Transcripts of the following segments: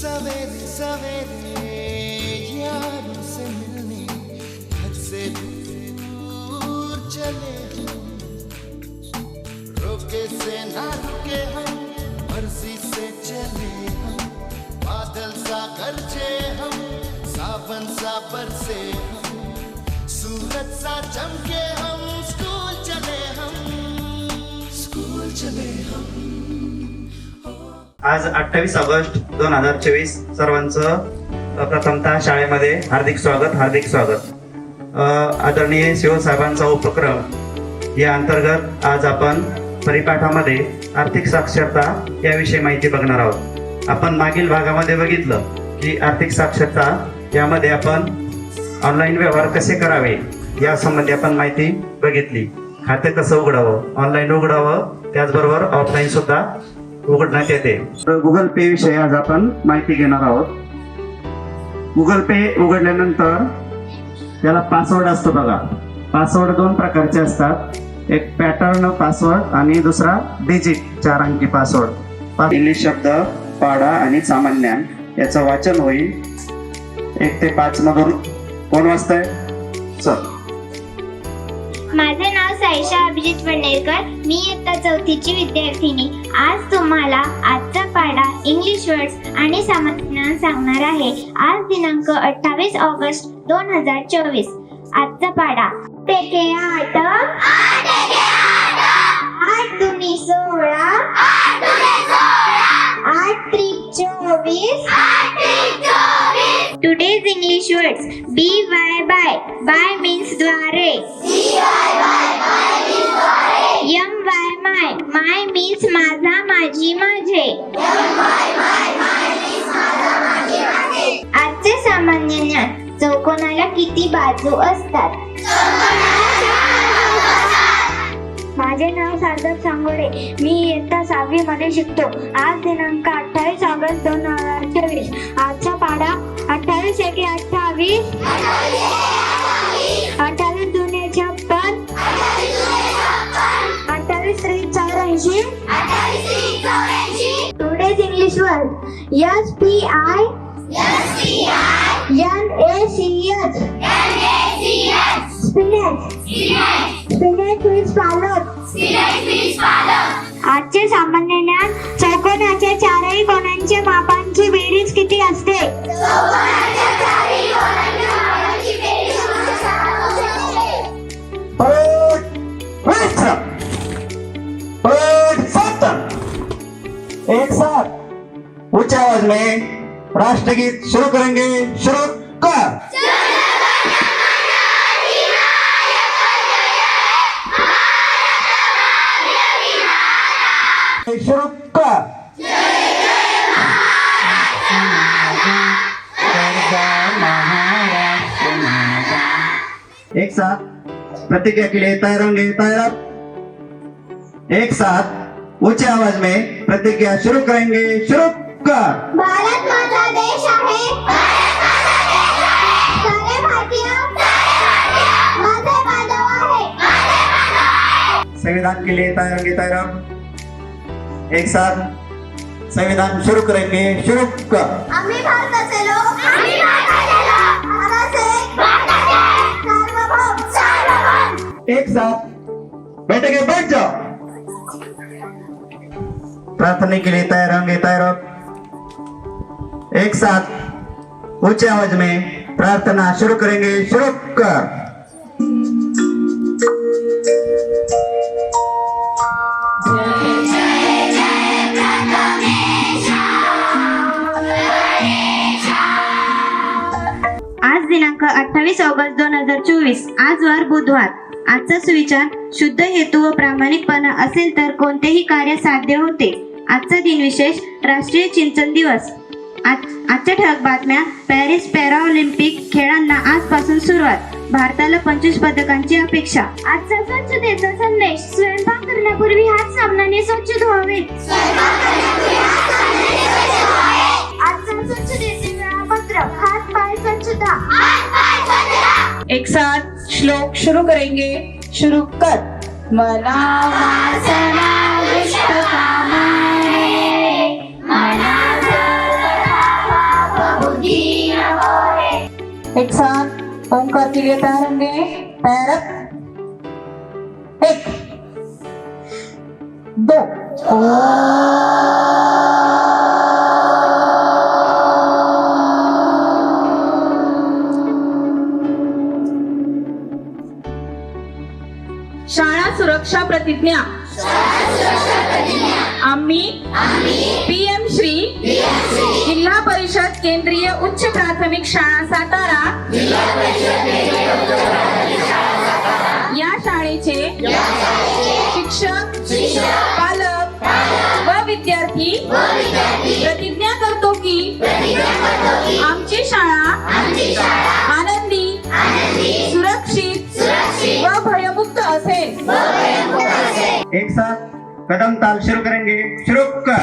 सवेरे सवेरे यारों से मिलने घर से दूर चले रोके से ना रुके हम मर्ज़ी से चले हम बादल सा गरजे हम सावन सा बरसे हम सूरज सा चमके हम स्कूल चले हम स्कूल चले हम आज अठ्ठावीस ऑगस्ट दोन हजार चोवीस सर्वांचं प्रथमतः शाळेमध्ये हार्दिक स्वागत हार्दिक स्वागत. आदरणीय शिवसाहेबांचा उपक्रम या अंतर्गत आज आपण परिपाठामध्ये आर्थिक साक्षरता याविषयी माहिती बघणार आहोत. आपण मागील भागामध्ये बघितलं की आर्थिक साक्षरता यामध्ये आपण ऑनलाईन व्यवहार कसे करावे या संबंधी आपण माहिती बघितली. खाते कसं उघडावं ऑनलाईन उघडावं त्याचबरोबर ऑफलाईन सुद्धा उघडण्यात येते गुगल पे विषयी आज आपण माहिती घेणार आहोत. गुगल पे उघडल्यानंतर त्याला पासवर्ड असतो बघा. पासवर्ड दोन प्रकारचे असतात. एक पॅटर्न पासवर्ड आणि दुसरा डिजिट चार अंकी पासवर्ड इंग्लिश शब्द पाडा आणि सामान्य. याचं वाचन होईल एक ते पाच मधून. कोण वाचतंय? चल. माझे नाव साईशा अभिजित वडनेरकर. मी इयत्ता चौथीची विद्यार्थिनी. आज तुम्हाला आजचा पाढा इंग्लिश वर्ड्स आणि सामान्य सांगणार आहे. आज दिनांक अठ्ठावीस ऑगस्ट दोन हजार चोवीस. आजचा पाढा पेके आठ आठ दुनी सोळा आठ त्रिक चोवीस. Today's English words B Y by by means द्वारे M Y my my means माझा माझी माझे आजचे सामान्य ज्ञान चौकोनाला किती बाजू असतात? माझे नाव सार्थक सांगोडे. मी इयत्ता सहावी मध्ये शिकतो. आज दिनांक अठ्ठावीस ऑगस्ट दोन हजार चोवीस. Today's English word S P I N A C H spinach spinach means palak आजचे सामान्य ज्ञान चौकोनाच्या चारही कोणांच्या मापांची बेरीज किती असते? एक साथ ऊँचे आवाज़ में राष्ट्रगीत शुरू करेंगे। शुरू कर। शुरू कर। एक साथ प्रतिज्ञा के लिए तैयार होंगे, तैयार एक साथ ऊँचे आवाज़ में प्रतिज्ञा शुरू करेंगे। शुरू। कर भारत माझा देश आहे. सारे भारतीय. माझे बांधव आहे. संविधान के लिए तैयार होंगे तैयार? एक साथ संविधान शुरू करेंगे. शुरू कर. आम्ही भारताचे लोक. आम्ही भारताचे लोक. भारताचे. सार्वभौम. सार्वभौम. एक साथ बैठेंगे बैठ जाओ. प्रार्थना के लिए तैयार होंगे तैयार? एक साथ ऊंचे आवाज में प्रार्थना शुरू करेंगे। शुरू कर। आज दिनांक अठ्ठावीस ऑगस्ट दोन हजार चोवीस आज वार बुधवार. आजचा सुविचार शुद्ध हेतू व प्रामाणिकपणा असेल तर कोणतेही कार्य साध्य होते. आजचा दिन विशेष राष्ट्रीय चिंतन दिवस. आज आजच्या ठळक बातम्या पॅरिस पॅराऑलिम्पिक खेळांना आजपासून सुरुवात. भारताला पंचवीस पदकांची अपेक्षा. आजचा स्वच्छतेचा संदेश. स्वयंपाक करण्यापूर्वी हात साबणाने स्वच्छ धुवावे. आजचा स्वच्छतेचे वेळापत्रक. हात पाय स्वच्छता एक साथ श्लोक शुरू करेंगे. शुरू कर. मना वासना एक साथ ओंकार के लिए तैयार होंगे तैयार एक दो। शाळा सुरक्षा प्रतिज्ञा। आम्ही पीएम श्री जिल्हा परिषद केंद्रीय उच्च प्राथमिक शाळा सातारा. या शाळेचे शिक्षक पालक व विद्यार्थी प्रतिज्ञा करतो की आमची शाळा आनंदी सुरक्षित व भयमुक्त असेल. एक साथ कदम ताल शुरू करेंगे. शुरू कर.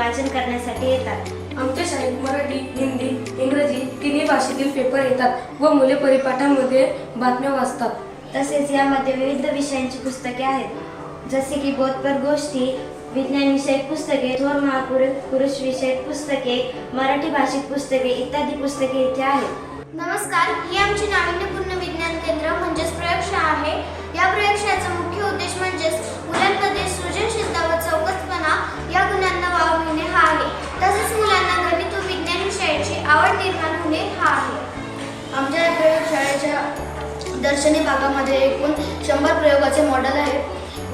वाचन करण्यासाठी येतात. आमच्या शाळेत मराठी हिंदी इंग्रजी तिन्ही भाषेतील पेपर येतात व मुले परिपाठामध्ये बातम्या वाचतात. तसेच यामध्ये विविध विषयांची पुस्तके आहेत. जसे की बोधपर गोष्टी विज्ञान विषयक पुस्तके थोर महापुरुष पुरुष विषयक पुस्तके मराठी भाषिक पुस्तके इत्यादी पुस्तके इथे आहेत. नमस्कार ही आमची नाविन्यपूर्ण विज्ञान केंद्र म्हणजेच दर्शनी भागामध्ये एकूण शंभर प्रयोगाचे मॉडेल आहे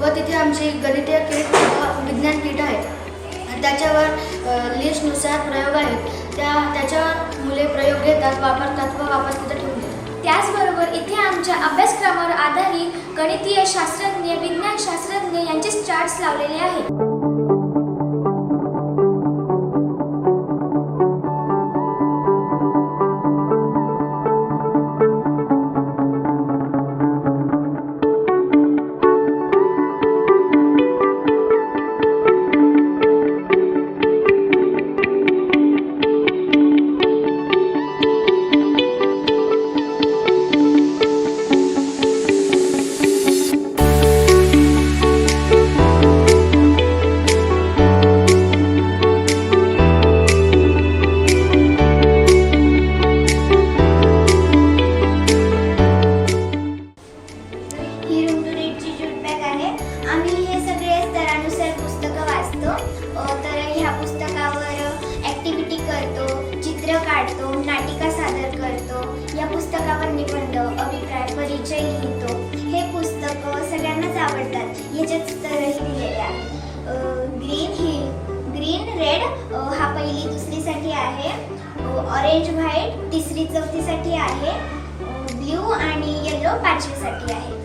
व तिथे आमची गणितीय किट विज्ञान किट आहे. त्याच्यावर लिस्टनुसार प्रयोग आहेत. त्या त्याच्यावर मुले प्रयोग घेतात वापरतात व वापस तिथे ठेवून देतात. त्याचबरोबर इथे आमच्या अभ्यासक्रमावर आधारित गणितीय शास्त्रज्ञ विज्ञान शास्त्रज्ञ यांचे चार्ट्स लावलेले आहेत. ऑरेंज व्हाईट तिसरी चौथीसाठी आहे ब्ल्यू आणि येलो पाचवीसाठी आहे.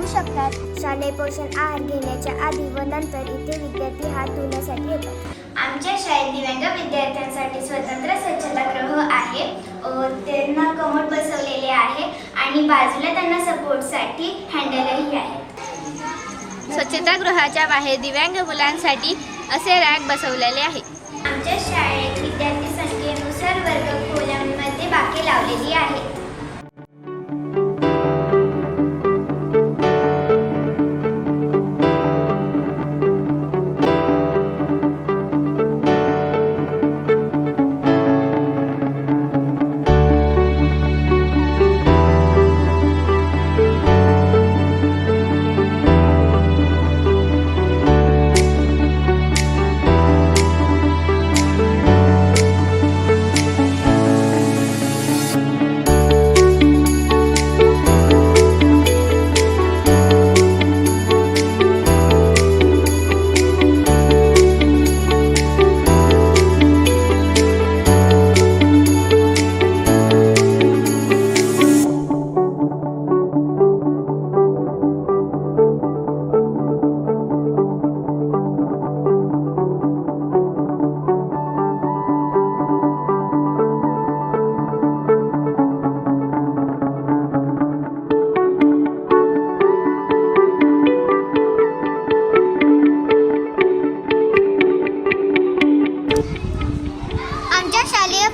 धुवू शकतात. शालेय पोषण आहार घेण्याच्या आधी व नंतर इथे विद्यार्थी हात धुण्यासाठी येतात. आमच्या शाळेत दिव्यांग विद्यार्थ्यांसाठी स्वतंत्र स्वच्छतागृह आहे. त्यांना कमोड बसवलेले आहे आणि बाजूला त्यांना सपोर्टसाठी हँडलही आहे. स्वच्छतागृहाच्या बाहेर दिव्यांग मुलांसाठी असे रॅक बसवलेले आहे. आमच्या शाळेत विद्यार्थी संख्येनुसार वर्ग खोल्यांमध्ये बाके लावलेली आहे.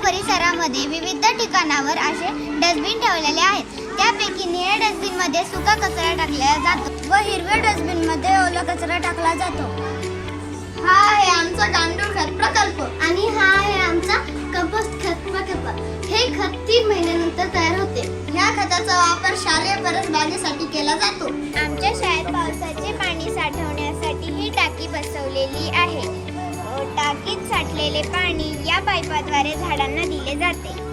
परिसरामध्ये विविध ठिकाणावर असे डस्टबिन ठेवलेले आहेत. त्यापैकी निळ्या डस्टबिनमध्ये सुका कचरा टाकला जातो व हिरव्या डस्टबिनमध्ये ओला कचरा टाकला जातो. हा आहे आमचा गांडूळ खत प्रकल्प आणि हा आहे आमचा कंपोस्ट खत प्रकल्प. हे खत तीन महिन्यानंतर तयार होते. या खताचा वापर शालेय परसबागेसाठी केला जातो. आमच्या शाळेत पावसाचे पाणी साठवण्यासाठी ही टाकी बसवलेली आहे. टाकीत साठलेले पाणी या पाईपाद्वारे झाडांना दिले जाते.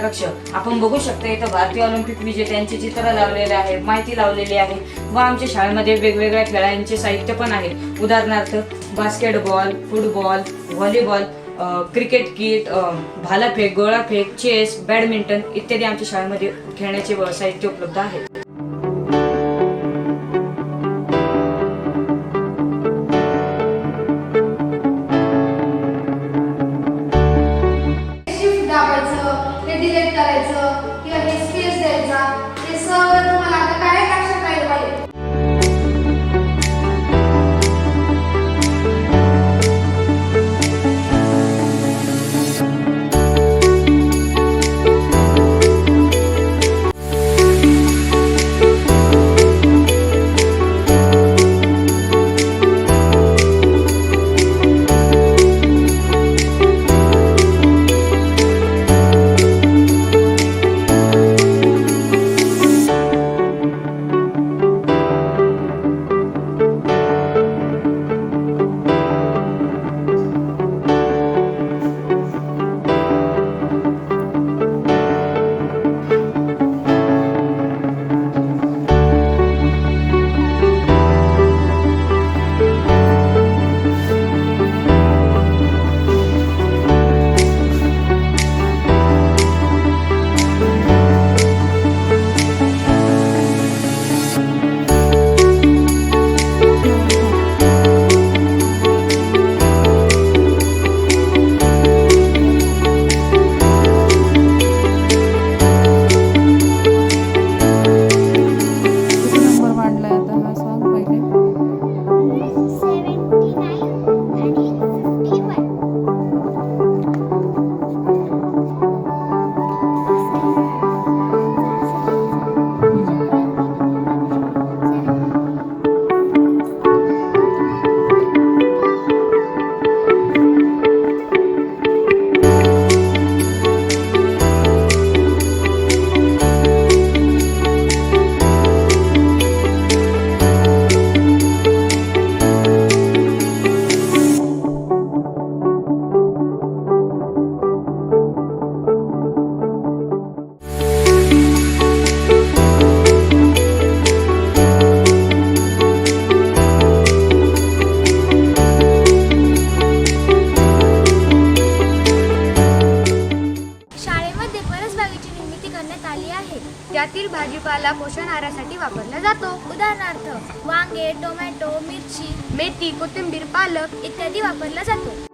कक्ष. आपण बघू शकता इथं भारतीय ऑलिम्पिक विजेत्यांचे चित्र लावलेले आहे माहिती लावलेली आहे. व आमच्या शाळेमध्ये वेगवेगळ्या खेळांचे साहित्य पण आहे. उदाहरणार्थ basketball football volleyball cricket kit भालाफेक गोळाफेक चेस बॅडमिंटन इत्यादी आमच्या शाळेमध्ये खेळण्याचे व साहित्य उपलब्ध आहे. करण्यासाठी वापरला जातो. उदाहरणार्थ वांगे टोमॅटो मिरची मेथी कोथिंबीर पालक इत्यादी वापरला जातो.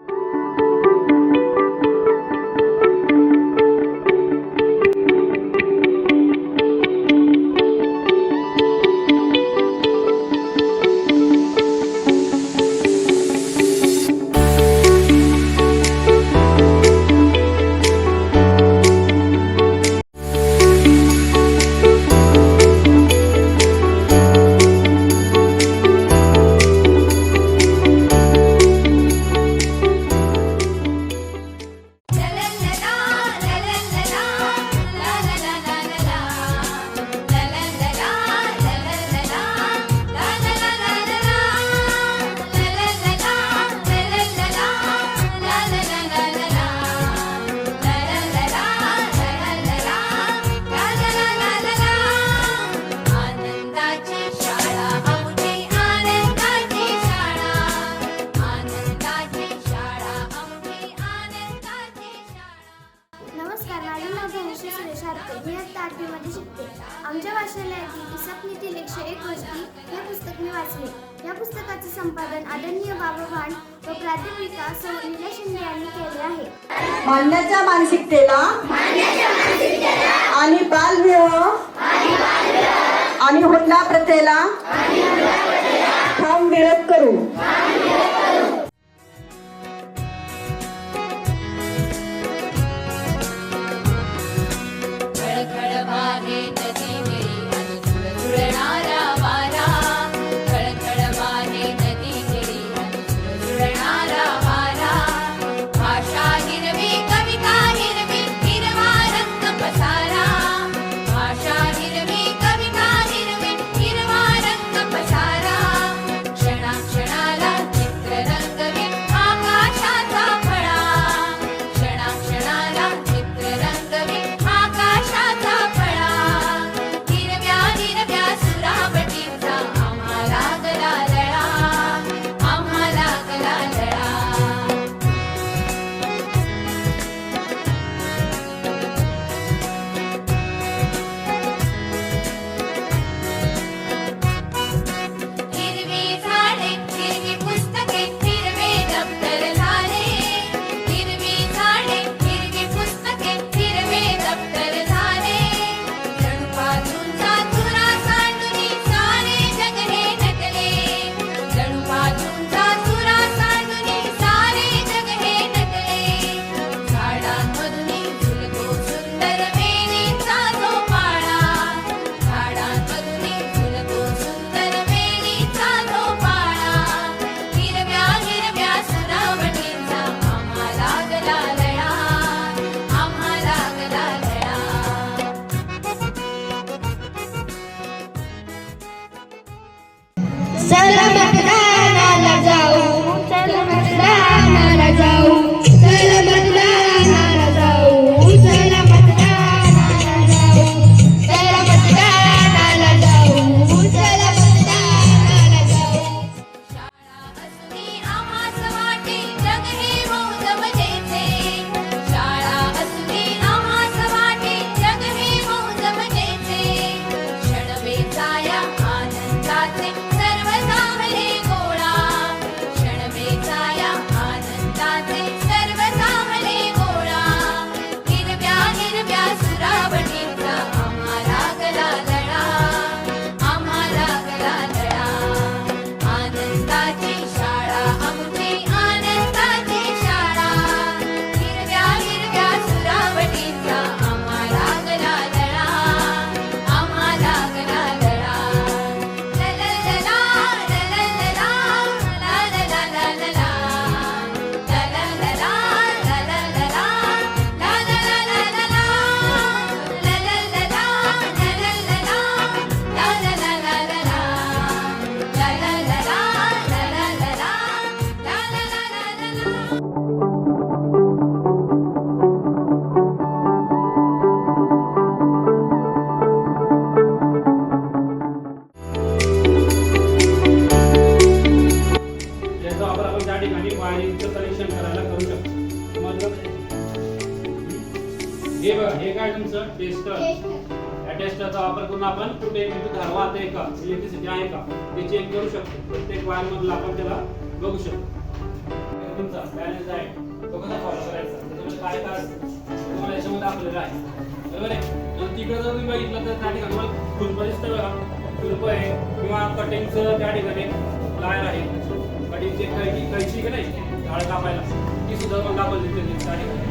प्रथेला ठाम विरोध करू. प्रत्येक मधला आपण त्याला बघू शकतो. तुमचा बॅलन्स आहे तो कसा फॉलो करायचा? त्याच्यामध्ये काय काय तुम्हाला याच्यामध्ये दाखवलेलं आहे. बरोबर आहे? आणि तिकडे जर तुम्ही बघितलं तर त्या ठिकाणी तुम्हाला खुरपं दिसतं बघा. खुरपं आहे किंवा कटिंगचं त्या ठिकाणी लायर आहे. कटिंगचे कैची कैची की नाही झाड कापायला ती सुद्धा तुम्हाला दाखवली त्या ठिकाणी.